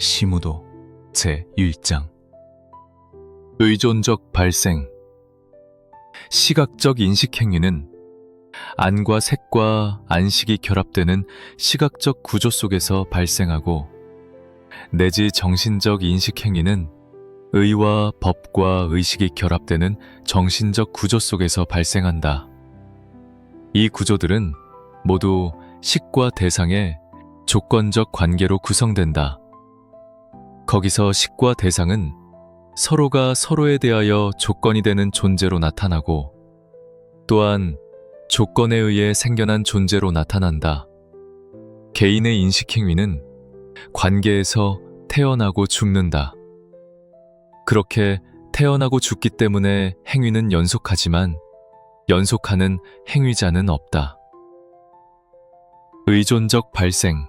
시무도 제1장 의존적 발생 시각적 인식 행위는 안과 색과 안식이 결합되는 시각적 구조 속에서 발생하고 내지 정신적 인식 행위는 의와 법과 의식이 결합되는 정신적 구조 속에서 발생한다. 이 구조들은 모두 식과 대상의 조건적 관계로 구성된다. 거기서 식과 대상은 서로가 서로에 대하여 조건이 되는 존재로 나타나고 또한 조건에 의해 생겨난 존재로 나타난다. 개인의 인식 행위는 관계에서 태어나고 죽는다. 그렇게 태어나고 죽기 때문에 행위는 연속하지만 연속하는 행위자는 없다. 의존적 발생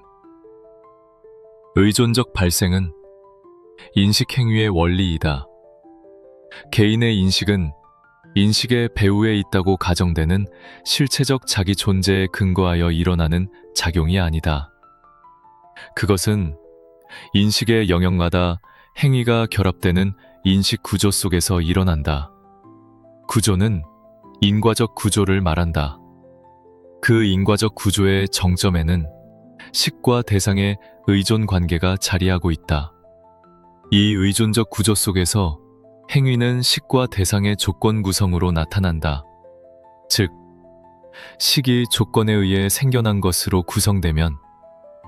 의존적 발생은 인식 행위의 원리이다. 개인의 인식은 인식의 배후에 있다고 가정되는 실체적 자기 존재에 근거하여 일어나는 작용이 아니다. 그것은 인식의 영역마다 행위가 결합되는 인식 구조 속에서 일어난다. 구조는 인과적 구조를 말한다. 그 인과적 구조의 정점에는 식과 대상의 의존 관계가 자리하고 있다. 이 의존적 구조 속에서 행위는 식과 대상의 조건 구성으로 나타난다. 즉, 식이 조건에 의해 생겨난 것으로 구성되면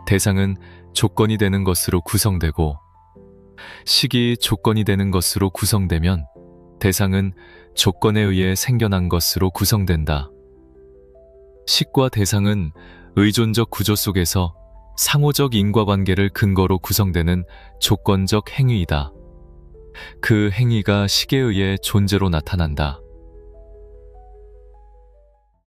대상은 조건이 되는 것으로 구성되고 식이 조건이 되는 것으로 구성되면 대상은 조건에 의해 생겨난 것으로 구성된다. 식과 대상은 의존적 구조 속에서 상호적 인과관계를 근거로 구성되는 조건적 행위이다. 그 행위가 의해 존재로 나타난다.